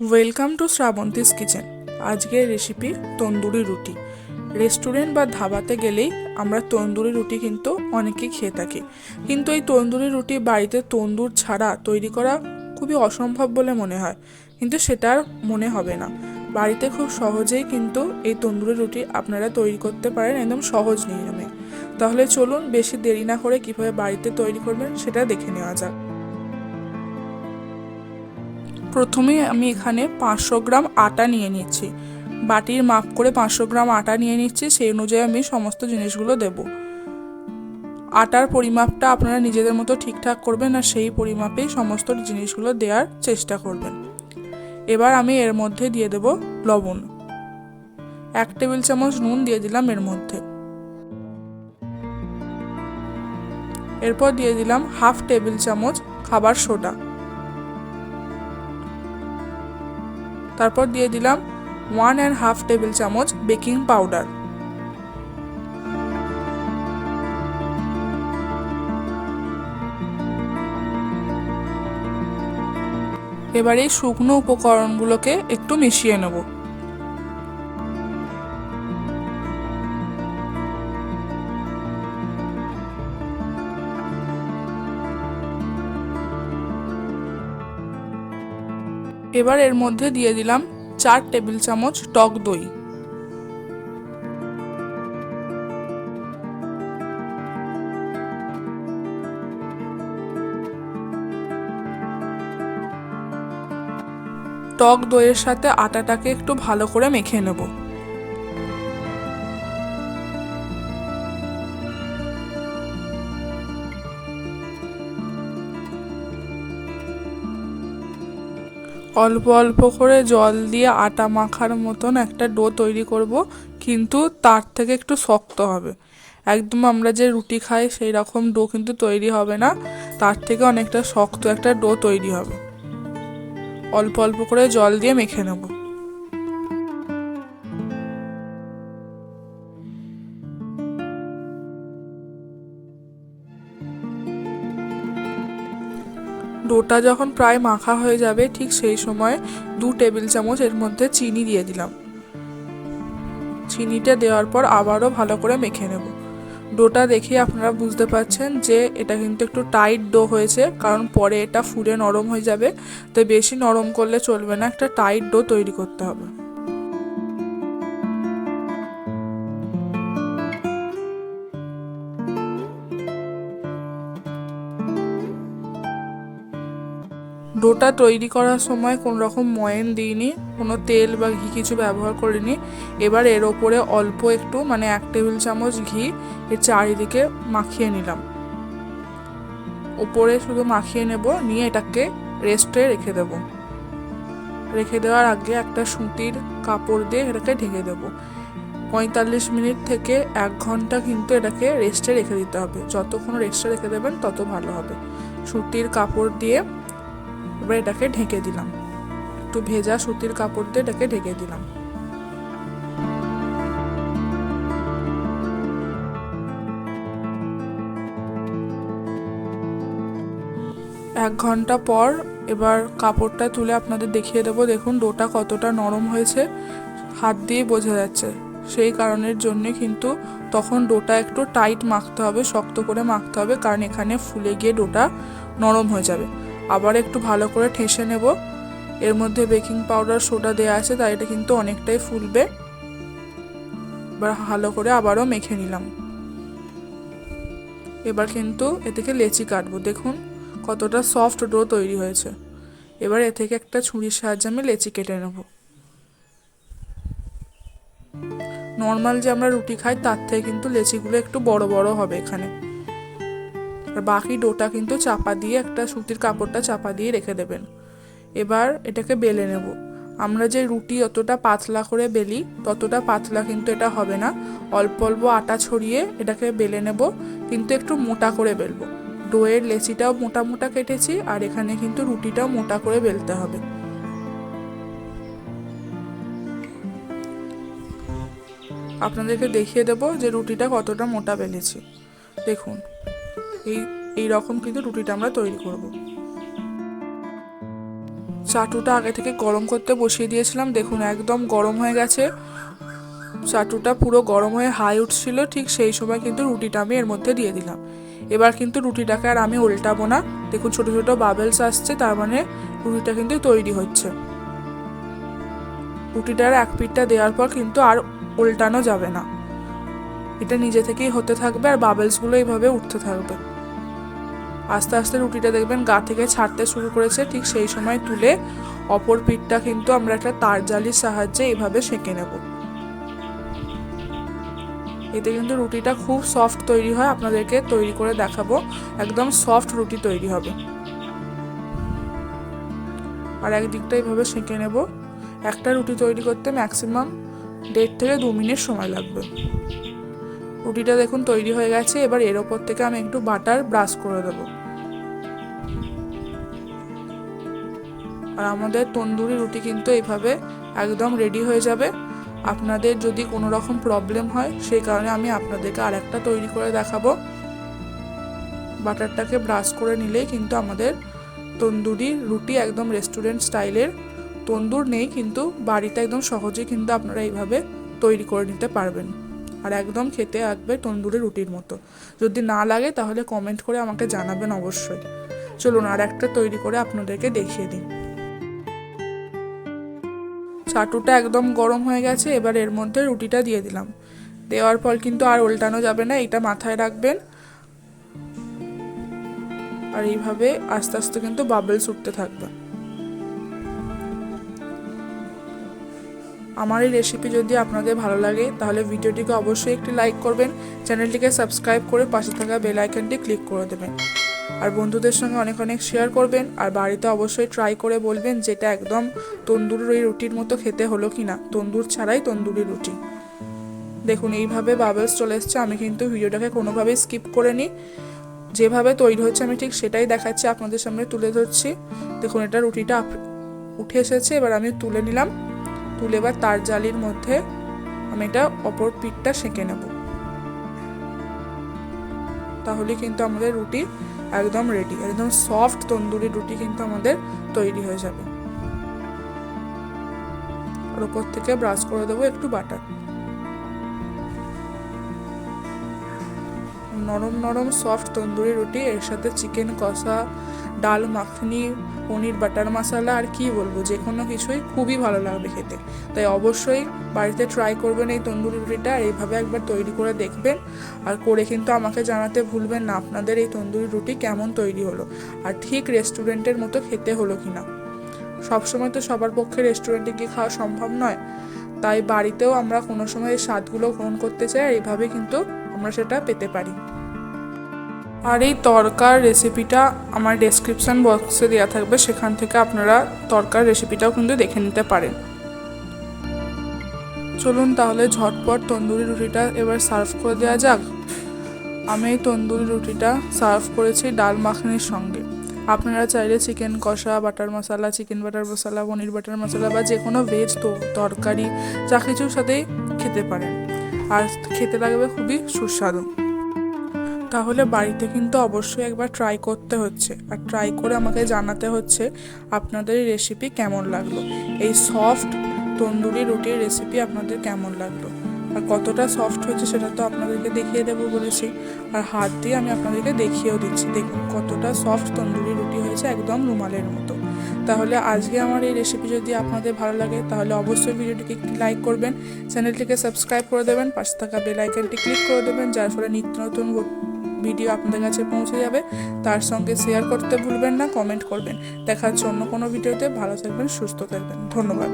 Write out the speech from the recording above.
Welcome to Srabanti's kitchen আজকের recipe tandoori রুটি। Restaurant বা ধাবাতে গেলেই আমরা তন্দুরি রুটি কিন্তু অনেকেই খেয়ে থাকি। কিন্তু এই তন্দুরি রুটি বাড়িতে তন্দুর ছাড়া তৈরি করা খুবই অসম্ভব বলে মনে হয়। কিন্তু সেটা আর মনে হবে না। বাড়িতে খুব সহজেই কিন্তু এই তন্দুরি রুটি আপনারা তৈরি করতে পারেন একদম সহজ নিয়মে। তাহলে চলুন বেশি দেরি না করে কীভাবে বাড়িতে তৈরি করবেন সেটা দেখে নেওয়া যাক। প্রথমে আমি এখানে পাঁচশো গ্রাম আটা নিয়ে নিচ্ছি। বাটির মাপ করে পাঁচশো গ্রাম আটা নিয়ে নিচ্ছি, সেই অনুযায়ী আমি সমস্ত জিনিসগুলো দেব। আটার পরিমাপটা আপনারা নিজেদের মতো ঠিকঠাক করবেন আর সেই পরিমাপেই সমস্ত জিনিসগুলো দেওয়ার চেষ্টা করবেন। এবার আমি এর মধ্যে দিয়ে দেব লবণ। এক টেবিল চামচ নুন দিয়ে দিলাম এর মধ্যে। এরপর দিয়ে দিলাম হাফ টেবিল চামচ খাবার সোডা। তারপর দিয়ে দিলাম ওয়ান অ্যান্ড হাফ টেবিল চামচ বেকিং পাউডার এবার এই শুকনো উপকরণগুলোকে একটু মিশিয়ে নেব। এবার এর মধ্যে দিয়ে দিলাম চার টেবিল চামচ টক দই। টক দইয়ের সাথে আটাটাকে একটু ভালো করে মেখে নেব। অল্প অল্প করে জল দিয়ে আটা মাখার মতন একটা ডো তৈরি করব, কিন্তু তার থেকে একটু শক্ত হবে। একদম আমরা যে রুটি খাই সেই রকম ডো কিন্তু তৈরি হবে না, তার থেকে অনেকটা শক্ত একটা ডো তৈরি হবে। অল্প অল্প করে জল দিয়ে মেখে নেব। ডোটা যখন প্রায় মাখা হয়ে যাবে, ঠিক সেই সময় দু টেবিল চামচ এর মধ্যে চিনি দিয়ে দিলাম। চিনিটা দেওয়ার পর আবারও ভালো করে মেখে নেব। ডোটা দেখে আপনারা বুঝতে পারছেন যে এটা কিন্তু একটু টাইট ডো হয়েছে, কারণ পরে এটা ফুলে নরম হয়ে যাবে, তাই বেশি নরম করলে চলবে না, একটা টাইট ডো তৈরি করতে হবে। ডোটা তৈরি করার সময় কোনো রকম ময়েন দিইনি, কোনো তেল বা ঘি কিছু ব্যবহার করিনি। এবার এর ওপরে অল্প একটু মানে এক টেবিল চামচ ঘি, এর চারিদিকে মাখিয়ে নিলাম। ওপরে শুধু মাখিয়ে নেব, নিয়ে এটাকে রেস্টে রেখে দেব। রেখে দেওয়ার আগে একটা সুতির কাপড় দিয়ে এটাকে ঢেকে দেব। পঁয়তাল্লিশ মিনিট থেকে এক ঘণ্টা কিন্তু এটাকে রেস্টে রেখে দিতে হবে। যতক্ষণ রেস্টে রেখে দেবেন, তত ভালো হবে। সুতির কাপড় দিয়ে এবার এটাকে ঢেকে দিলাম। একটু ভেজা সুতির কাপড় দিয়ে এটাকে ঢেকে দিলাম। এক ঘণ্টা পর এবার কাপড়টা তুলে আপনাদের দেখিয়ে দেবো। দেখুন, ডোটা কতটা নরম হয়েছে। হাত দিয়ে বোঝা যাচ্ছে। সেই কারণের জন্যে কিন্তু তখন ডোটা একটু টাইট মাখতে হবে, শক্ত করে মাখতে হবে, কারণ এখানে ফুলে গিয়ে ডোটা নরম হয়ে যাবে। আবার একটু ভালো করে ঠেসে নেব। এর মধ্যে বেকিং পাউডার, সোডা দেওয়া আছে, তাই এটা কিন্তু অনেকটাই ফুলবে। এবার ভালো করে আবারও মেখে নিলাম। এবার কিন্তু এ থেকে লেচি কাটবো। দেখুন কতটা সফট ডো তৈরি হয়েছে। এবার এ থেকে একটা ছুরির সাহায্যে আমি লেচি কেটে নেব। নর্মাল যে আমরা রুটি খাই, তার থেকে কিন্তু লেচিগুলো একটু বড় বড় হবে এখানে। আর বাকি ডোটা কিন্তু চাপা দিয়ে একটা সুতির কাপড়টা চাপা দিয়ে রেখে দেবেন। এবার এটাকে বেলে নেব। আমরা যে রুটি অতটা পাতলা করে বেলি, ততটা পাতলা কিন্তু এটা হবে না। অল্প অল্প আটা ছড়িয়ে এটাকে বেলে নেব, কিন্তু একটু মোটা করে বেলবো। ডোয়ের লেচিটাও মোটা মোটা কেটেছি, আর এখানে কিন্তু রুটিটাও মোটা করে বেলতে হবে। আপনাদেরকে দেখিয়ে দেব যে রুটিটা কতটা মোটা বেলেছি। দেখুন এই এই রকম কিন্তু রুটিটা আমরা তৈরি করব। চাটুটা আগে থেকে গরম করতে বসিয়ে দিয়েছিলাম। দেখুন, একদম গরম হয়ে গেছে। চাটুটা পুরো গরম হয়ে হাই উঠছিল, ঠিক সেই সময় কিন্তু রুটিটা আমি এর মধ্যে দিয়ে দিলাম। এবার কিন্তু রুটিটাকে আর আমি উল্টাবো না। দেখুন, ছোট ছোট বাবেলস আসছে, তার মানে রুটিটা কিন্তু তৈরি হচ্ছে। রুটিটার এক পিঠটা দেওয়ার পর কিন্তু আর উল্টানো যাবে না। এটা নিজে থেকেই হতে থাকবে আর বাবেলসগুলো এইভাবে উঠতে থাকবে। আস্তে আস্তে রুটিটা দেখবেন গা থেকে ছাড়তে শুরু করেছে। ঠিক সেই সময় তুলে অপর পিঠটা কিন্তু আমরা একটা তার জালির সাহায্যে এইভাবে সেঁকে নেব। এতে কিন্তু রুটিটা খুব সফট তৈরি হয়। আপনাদেরকে তৈরি করে দেখাবো। একদম সফট রুটি তৈরি হবে। আর একদিকটা এইভাবে সেঁকে নেব। একটা রুটি তৈরি করতে ম্যাক্সিমাম দেড় থেকে দু মিনিট সময় লাগবে। রুটিটা দেখুন তৈরি হয়ে গেছে, এবার এর ওপর থেকে আমি একটু বাটার ব্রাশ করে দেবো। আর আমাদের তন্দুরি রুটি কিন্তু এইভাবে একদম রেডি হয়ে যাবে। আপনাদের যদি কোনো রকম প্রবলেম হয়, সেই কারণে আমি আপনাদেরকে আরেকটা তৈরি করে দেখাবো। বাটারটাকে ব্রাশ করে নিলেই কিন্তু আমাদের তন্দুরি রুটি একদম রেস্টুরেন্ট স্টাইলের তন্দুর নেই কিন্তু বাড়িতে একদম সহজেই কিন্তু আপনারা এইভাবে তৈরি করে নিতে পারবেন। আর একদম খেতে আসবে তন্দুরি রুটির মতো। যদি না লাগে তাহলে কমেন্ট করে আমাকে জানাবেন অবশ্যই। চলুন আর একটা তৈরি করে আপনাদেরকে দেখিয়ে দিই। চাটুটা একদম গরম হয়ে গেছে, এবার এর মধ্যে রুটিটা দিয়ে দিলাম। দেওয়ার পর কিন্তু আর উল্টানো যাবে না এটা মাথায় রাখবেন। আর এইভাবে আস্তে আস্তে কিন্তু বাবলস উঠতে থাকবে। আমার এই রেসিপি যদি আপনাদের ভালো লাগে, তাহলে ভিডিওটিকে অবশ্যই একটি লাইক করবেন, চ্যানেলটিকে সাবস্ক্রাইব করে পাশে থাকা বেল আইকনটি ক্লিক করে দেবেন। আর বন্ধুদের সঙ্গে অনেক অনেক শেয়ার করবেন, আর বাড়িতে অবশ্যই ট্রাই করে বলবেন যেটা একদম তন্দুরি রুটির মতো খেতে হলো কি না তন্দুর ছাড়াই তন্দুরি রুটি। দেখুন, এইভাবে বাবলস চলে এসছে, আমি কিন্তু ভিডিওটাকে কোনোভাবেই স্কিপ করে নিই যেভাবে তৈরি হচ্ছে, আমি ঠিক সেটাই দেখাচ্ছি, আপনাদের সামনে তুলে ধরছি। দেখুন, এটা রুটিটা উঠে এসেছে, এবার আমি তুলে নিলাম। তুলে এবার তার জালির মধ্যে আমি এটা অপর পিঠটা সেঁকে নেব। তাহলে কিন্তু আমাদের রুটি একদম রেডি একদম সফট তন্দুরি রুটি কিন্তু আমাদের তৈরি হয়ে যাবে। আর উপর থেকে ব্রাশ করে দেবো একটু বাটার নরম নরম সফট তন্দুরি রুটি, এর সাথে চিকেন কষা ডাল, মাখনি, পনির, বাটার মশলা আর কি বলব, যে কোনো কিছুই খুবই ভালো লাগবে খেতে। তাই অবশ্যই বাড়িতে ট্রাই করবেন এই তন্দুরি রুটিটা আর এইভাবে একবার তৈরি করে দেখবেন। আর করে কিন্তু আমাকে জানাতে ভুলবেন না আপনাদের এই তন্দুরি রুটি কেমন তৈরি হলো আর ঠিক রেস্টুরেন্টের মতো খেতে হলো কি না সবসময় তো সবার পক্ষে রেস্টুরেন্টে গিয়ে খাওয়া সম্ভব নয়। তাই বাড়িতেও আমরা কোনো সময় এই স্বাদগুলো গ্রহণ করতে চাই আর এইভাবে কিন্তু আমরা সেটা পেতে পারি। আর এই তরকার রেসিপিটা আমার ডেসক্রিপশান বক্সে দেওয়া থাকবে, সেখান থেকে আপনারা তরকার রেসিপিটাও কিন্তু দেখে নিতে পারেন। চলুন তাহলে ঝটপট তন্দুরি রুটিটা এবার সার্ভ করে দেওয়া যাক। আমি এই তন্দুরি রুটিটা সার্ভ করেছি ডাল মাখনির সঙ্গে। আপনারা চাইলে চিকেন কষা butter masala chicken butter masala paneer butter masala বা যে কোনো ভেজ তরকারি, যা কিছুর সাথেই খেতে পারেন। আর খেতে লাগবে খুবই সুস্বাদু। তাহলে বাড়িতে কিন্তু অবশ্যই একবার ট্রাই করতে হচ্ছে। আর ট্রাই করে আমাকে জানাতে হচ্ছে আপনাদের রেসিপি কেমন লাগল। এই সফট তন্দুরি রুটির রেসিপি আপনাদের কেমন লাগল। আর কতটা সফট হয়েছে সেটা তো আপনাদেরকে দেখিয়ে দেবো বলেছি। আর হাত দিয়ে আমি আপনাদেরকে দেখিয়েও দিচ্ছি। দেখুন কতটা সফট তন্দুরি রুটি হয়েছে একদম রুমালের মতো। তাহলে আজকে আমার এই রেসিপি যদি আপনাদের ভালো লাগে, তাহলে অবশ্যই ভিডিওটিকে লাইক করবেন চ্যানেলটিকে সাবস্ক্রাইব করে দেবেন, পাশে থাকা বেল আইকনটি ক্লিক করে দেবেন, যার ফলে নিত্য নতুন ভিডিও আপনাদের কাছে পৌঁছে যাবে। তার সঙ্গে শেয়ার করতে ভুলবেন না কমেন্ট করবেন। দেখার জন্য কোনো ভিডিওতে। ভালো থাকবেন, সুস্থ থাকবেন। ধন্যবাদ।